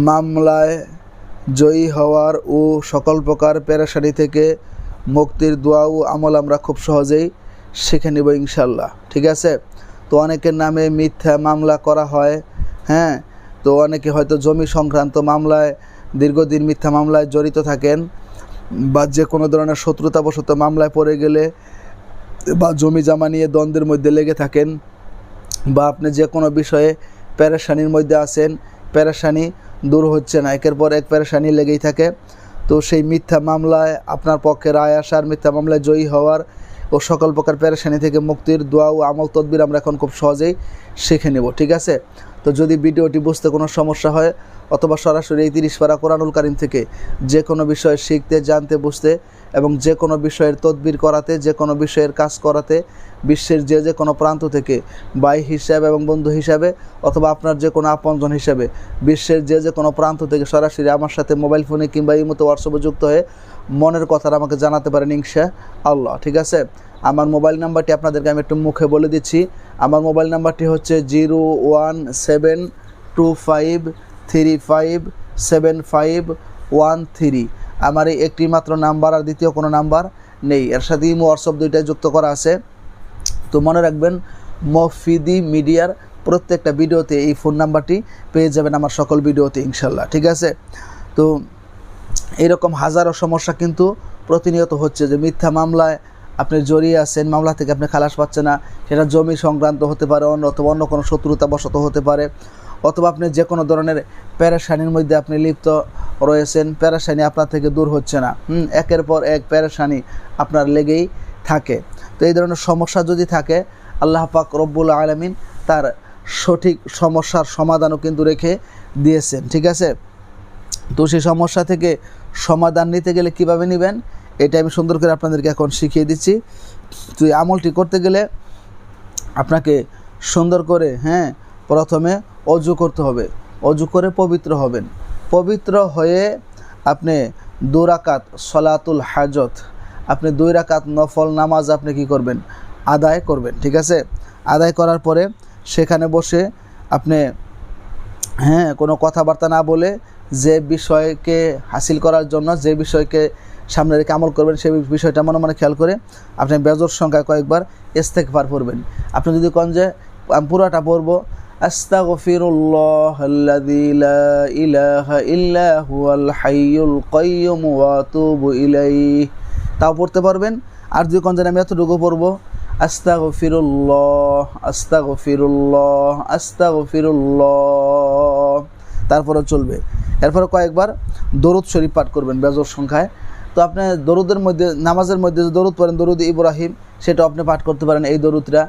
মামলায় জয়ী হওয়ার ও সকল প্রকার পেরেশানি থেকে মুক্তির দোয়া ও আমল আমরা খুব সহজেই শিখে নেব ইনশাল্লাহ ঠিক আছে? তো অনেকের নামে মিথ্যা মামলা করা হয় হ্যাঁ? তো অনেকে হয়তো জমি সংক্রান্ত মামলায়, দীর্ঘদিন মিথ্যা মামলায় জড়িত থাকেন বা যে কোনো ধরনের শত্রুতাবশত মামলায় পড়ে গেলে বা জমি জামা নিয়ে দ্বন্দ্বের মধ্যে লেগে থাকেন বা আপনি যে কোনো বিষয়ে প্যারেশানির মধ্যে আছেন প্যারেশানি দূর হচ্ছে না। একের পর এক পেরেশানি লেগেই থাকে। তো সেই মিথ্যা মামলায় আপনার পক্ষে রায় আসার, মিথ্যা মামলায় জয়ী হওয়ার ও সকল প্রকার প্যারেশানি থেকে মুক্তির দোয়া ও আমল তদবির আমরা এখন খুব সহজেই শিখে নেব, ঠিক আছে? তো যদি ভিডিওটি বুঝতে কোনো সমস্যা হয় অথবা সরাসরি এই তিরিশ পারা কোরআনুল কারিম থেকে যে কোনো বিষয় শিখতে, জানতে, বুঝতে এবং যে কোনো বিষয়ের তদবির করাতে, যে কোনো বিষয়ের কাজ করাতে, বিশ্বের যে যে কোনো প্রান্ত থেকে ভাই হিসাবে এবং বন্ধু হিসাবে অথবা আপনার যে কোনো আপনজন হিসাবে বিশ্বের যে যে কোনো প্রান্ত থেকে সরাসরি আমার সাথে মোবাইল ফোনে কিংবা এই মতো হোয়াটসঅ্যাপে যুক্ত হয়ে মনের কথাটা আমাকে জানাতে পারেন ইনশা আল্লাহ, ঠিক আছে? আমার মোবাইল নাম্বারটি আপনাদেরকে আমি একটু মুখে বলে দিচ্ছি। আমার মোবাইল নাম্বারটি হচ্ছে zero one seven two five three five seven five one three. আমার এই একটি মাত্র নাম্বার আর দ্বিতীয় কোনো নাম্বার নেই। এর সাথে ইমো হোয়াটসঅ্যাপ দুইটাই যুক্ত করা আছে। তো মনে রাখবেন, মফিদি মিডিয়ার প্রত্যেকটা ভিডিওতে এই ফোন নাম্বারটি পেয়ে যাবেন আমার সকল ভিডিওতে, ইনশাল্লাহ। ঠিক আছে? তো এরকম হাজারো সমস্যা কিন্তু প্রতিনিয়ত হচ্ছে যে মিথ্যা মামলায় আপনি জড়িয়ে আছেন, মামলা থেকে আপনি খালাস পাচ্ছেন না, সেটা জমি সংক্রান্ত হতে পারে, অন্য অথবা অন্য কোনো শত্রুতাবশত হতে পারে। অথবা আপনি যে কোনো ধরনের প্যারাসানির মধ্যে আপনি লিপ্ত রয়েছেন প্যারাসানি আপনার থেকে দূর হচ্ছে না। হুম, একের পর এক প্যারাসানি আপনার লেগেই থাকে। তো এই ধরনের সমস্যা যদি থাকে, আল্লাহ পাক রব্বুল আলমিন তার সঠিক সমস্যার সমাধানও কিন্তু রেখে দিয়েছেন, ঠিক আছে? তো সেই সমস্যা থেকে সমাধান নিতে গেলে কীভাবে নেবেন, এটা আমি সুন্দর করে আপনাদেরকে এখন শিখিয়ে দিচ্ছি। তো আমলটি করতে গেলে আপনাকে সুন্দর করে হ্যাঁ প্রথমে অজু করতে হবে। অজু করে পবিত্র হবেন। পবিত্র হয়ে আপনি দুরাকাত সলাতুল হাজত, আপনি দুই রাকাত নফল নামাজ আপনি কি করবেন? আদায় করবেন, ঠিক আছে? আদায় করার পরে সেখানে বসে আপনি হ্যাঁ কোনো কথাবার্তা না বলে যে বিষয়কে হাসিল করার জন্য, যে বিষয়কে সামনে রেখে আমল করবেন সেই বিষয়টা মনে মনে খেয়াল করে আপনি বেজর সংখ্যায় কয়েকবার ইস্তেকবার পড়বেন। আপনি যদি কন যে পুরোটা পড়ব আস্তাগফিরুল্লাহ আল্লাযী লা ইলাহা ইল্লা হুয়াল হাইয়ুল কাইয়্যুম ওয়া আতুবু ইলাইহি। তাও পড়তে পারবেন। আর যদি কোন আমি এতটুকু পড়ব। আস্তাগফিরুল্লাহ আস্তাগফিরুল্লাহ আস্তাগফিরুল্লাহ। তারপরে চলবে। এরপরে কয়েকবার দরুদ শরীফ পাঠ করবেন বেজর সংখ্যায়। তো আপনি দরুদের মধ্যে, নামাজের মধ্যে যে দরুদ পড়েন, দরুদ ইব্রাহিম সেটা আপনি পাঠ করতে পারেন এই দরুদটা।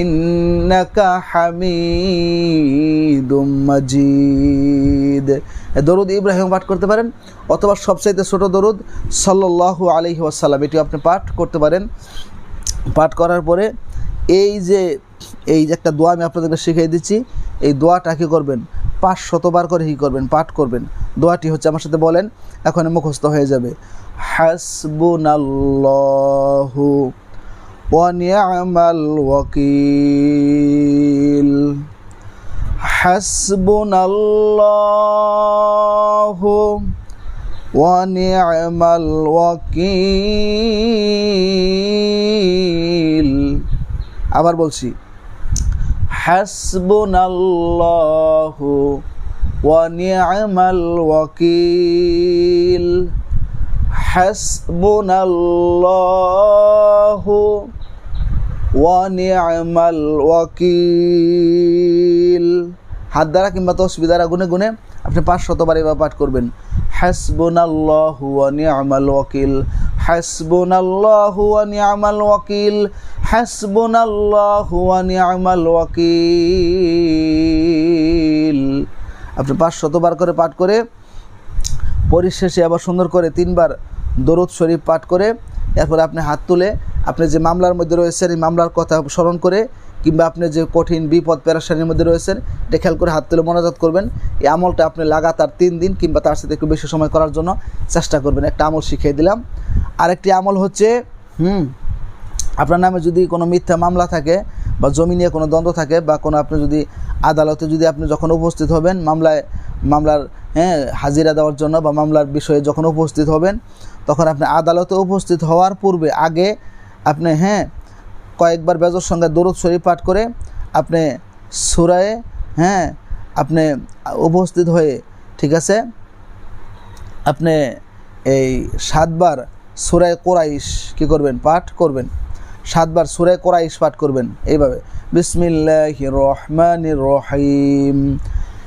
ইন্নাকা হামিদুম মাজিদ। দরুদ ইব্রাহিম পাঠ করতে পারেন, অথবা সবচাইতে ছোট দরুদ সাল্লাল্লাহু আলাইহি ওয়াসাল্লাম এটি আপনি পাঠ করতে পারেন। পাঠ করার পরে এই যে এই যে একটা দোয়া আমি আপনাদেরকে শিখিয়ে দিচ্ছি, এই দোয়াটা কী করবেন? পাঁচ শতবার করে কী করবেন? পাঠ করবেন। দোয়াটি হচ্ছে আমার সাথে বলেন, এখন মুখস্থ হয়ে যাবে। হাসবুনাল্লাহু ওয়া নি'মাল ওয়াকিল حسبنا الله الله ونعم الوكيل আবার বলছি হাসবুনাল্লাহু ওয়া নি'মাল ওয়াকিল হাসবুনাল্লাহু ওয়া নি'মাল ওয়াকিল। হাত দ্বারা কিংবা তসবি দ্বারা গুনে গুনে আপনি পাঁচ শতবার এবার পাঠ করবেন। হাসবুনাল্লাহু ওয়া নি'মাল ওয়াকিল। হাসবুনাল্লাহু ওয়া নি'মাল ওয়াকিল। হাসবুনাল্লাহু ওয়া নি'মাল ওয়াকিল। আপনি পাঁচ শতবার করে পাঠ করে, পরিশেষে আবার সুন্দর করে তিনবার দরুদ শরীফ পাঠ করে এরপরে আপনি হাত তুলে আপনি যে মামলার মধ্যে রয়েছেন, এই মামলার কথা স্মরণ করে কিংবা আপনি যে কঠিন বিপদ পেরাশানির মধ্যে রয়েছেন, এটা খেয়াল করে হাত তুলে মনোজাত করবেন। এই আমলটা আপনি লাগাতার তিন দিন কিংবা তার সাথে একটু বেশি সময় করার জন্য চেষ্টা করবেন। একটা আমল শিখিয়ে দিলাম। আরেকটি আমল হচ্ছে, হুম, আপনার নামে যদি কোনো মিথ্যা মামলা থাকে বা জমি নিয়ে কোনো দ্বন্দ্ব থাকে বা কোনো আপনি যদি আদালতে যদি আপনি যখন উপস্থিত হবেন, মামলায়, মামলার হ্যাঁ হাজিরা দেওয়ার জন্য বা মামলার বিষয়ে যখন উপস্থিত হবেন, তখন আপনি আদালতে উপস্থিত হওয়ার পূর্বে আগে আপনি হ্যাঁ কয়েকবার বেজর সঙ্গে দরুদ শরীফ পাঠ করে আপনি সুরায়ে হ্যাঁ আপনি উপস্থিত হয়ে, ঠিক আছে, আপনি এই সাতবার সুরায় কোরাইশ কি করবেন? পাঠ করবেন। সাতবার সুরায় কোরাইশ পাঠ করবেন। এইভাবে। বিসমিল্লাহ রহমান রহিম।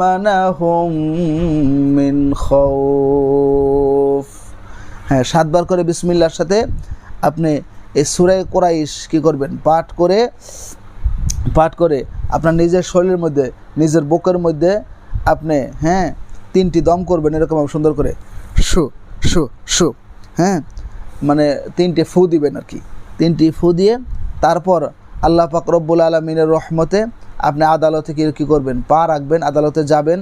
মানাহুম মিন খৌফ হ্যাঁ সাতবার করে বিসমিল্লার সাথে আপনি এই সুরায় কোরাইশ কি করবেন? পাঠ করে পাঠ করে আপনার নিজের শরীরের মধ্যে, নিজের বুকের মধ্যে আপনি হ্যাঁ তিনটি দম করবেন এরকম সুন্দর করে। সু সু সু হ্যাঁ মানে তিনটে ফু দিবেন আর কি। তিনটি ফু দিয়ে তারপর আল্লাহ পাক রব্বুল আলমিনের রহমতে আপনি আদালতে কি কী করবেন? পা রাখবেন, আদালতে যাবেন।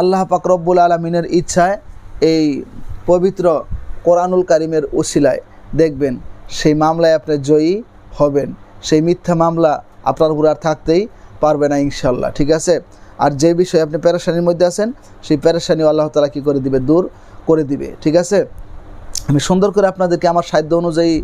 আল্লাহ পাক রব্বুল আলমিনের ইচ্ছায় এই পবিত্র কোরআনুল কারিমের ওসিলায় দেখবেন সেই মামলায় আপনি জয়ী হবেন। সেই মিথ্যা মামলা আপনার উপর আর থাকতেই পারবে না ইনশাল্লাহ ঠিক আছে? আর যে বিষয়ে আপনি প্যারেশানির মধ্যে আছেন, সেই প্যারেশানি আল্লাহ তালা কী করে দিবে? দূর করে দিবে, ঠিক আছে? আমি সুন্দর করে আপনাদেরকে আমার সাধ্য অনুযায়ী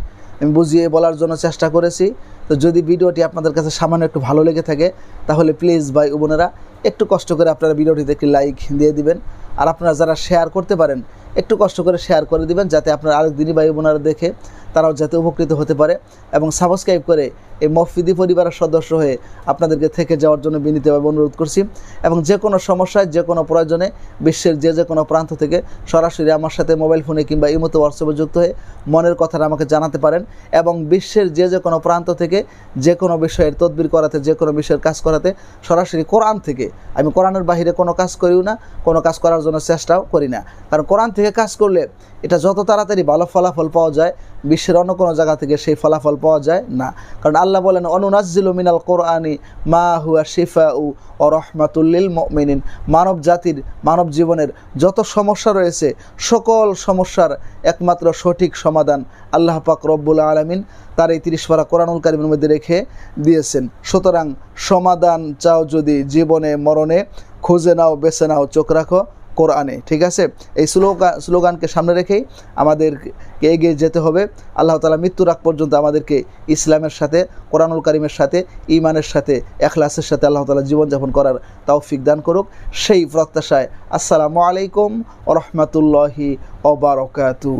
আমি বুঝিয়ে বলার জন্য চেষ্টা করেছি। তো যদি ভিডিওটি আপনাদের কাছে সামান্য একটু ভালো লেগে থাকে, তাহলে প্লিজ ভাই বোনেরা, একটু কষ্ট করে আপনারা ভিডিওটিতে একটি লাইক দিয়ে দিবেন। আর আপনারা যারা শেয়ার করতে পারেন একটু কষ্ট করে শেয়ার করে দিবেন যাতে আপনার আরেক দিনই ভাই বোনেরা দেখে তারাও যাতে উপকৃত হতে পারে এবং সাবস্ক্রাইব করে এই মফিদি পরিবারের সদস্য হয়ে আপনাদেরকে থেকে যাওয়ার জন্য বিনীতভাবে অনুরোধ করছি এবং যে কোনো সমস্যায়, যে কোনো প্রয়োজনে বিশ্বের যে যে কোনো প্রান্ত থেকে সরাসরি আমার সাথে মোবাইল ফোনে কিংবা ইমতো হোয়াটসঅ্যাপে যুক্ত হয়ে মনের কথাটা আমাকে জানাতে পারেন এবং বিশ্বের যে যে কোনো প্রান্ত থেকে যে কোনো বিষয়ের তদবির করাতে, যে কোনো বিষয়ের কাজ করাতে সরাসরি কোরআন থেকে, আমি কোরআনের বাহিরে কোনো কাজ করিও না, কোনো কাজ করার জন্য চেষ্টাও করি না। কারণ কোরআন থেকে কাজ করলে এটা যত তাড়াতাড়ি ভালো ফলাফল পাওয়া যায়, বিশ্বের অন্য কোনো জায়গা থেকে সেই ফলাফল পাওয়া যায় না। কারণ আল্লাহ বলেন অনুনাজিল মিনাল কোরআনি মা হুয়া শিফা উ ও রহমাতুল্লিল মিনিন মানব জাতির, মানব জীবনের যত সমস্যা রয়েছে, সকল সমস্যার একমাত্র সঠিক সমাধান আল্লাহ পাক রব্বুল আলমিন তার এই তিরিশ পারা কোরআনুল কারিমের মধ্যে রেখে দিয়েছেন। সুতরাং সমাধান চাও যদি জীবনে, মরণে, খুঁজে নাও, বেছে নাও, চোখ রাখো। কোরআনে, ঠিক আছে? এই স্লোগান স্লোগানকে সামনে রেখেই আমাদেরকে এগিয়ে যেতে হবে। আল্লাহ তালা মৃত্যুর আগ পর্যন্ত আমাদেরকে ইসলামের সাথে, কোরআনুল করিমের সাথে ইমানের সাথে, এখলাসের সাথে আল্লাহ তালা জীবনযাপন করার তৌফিক দান করুক। সেই প্রত্যাশায় আসসালামু আলাইকুম ও রহমতুল্লাহি ওবরকাতু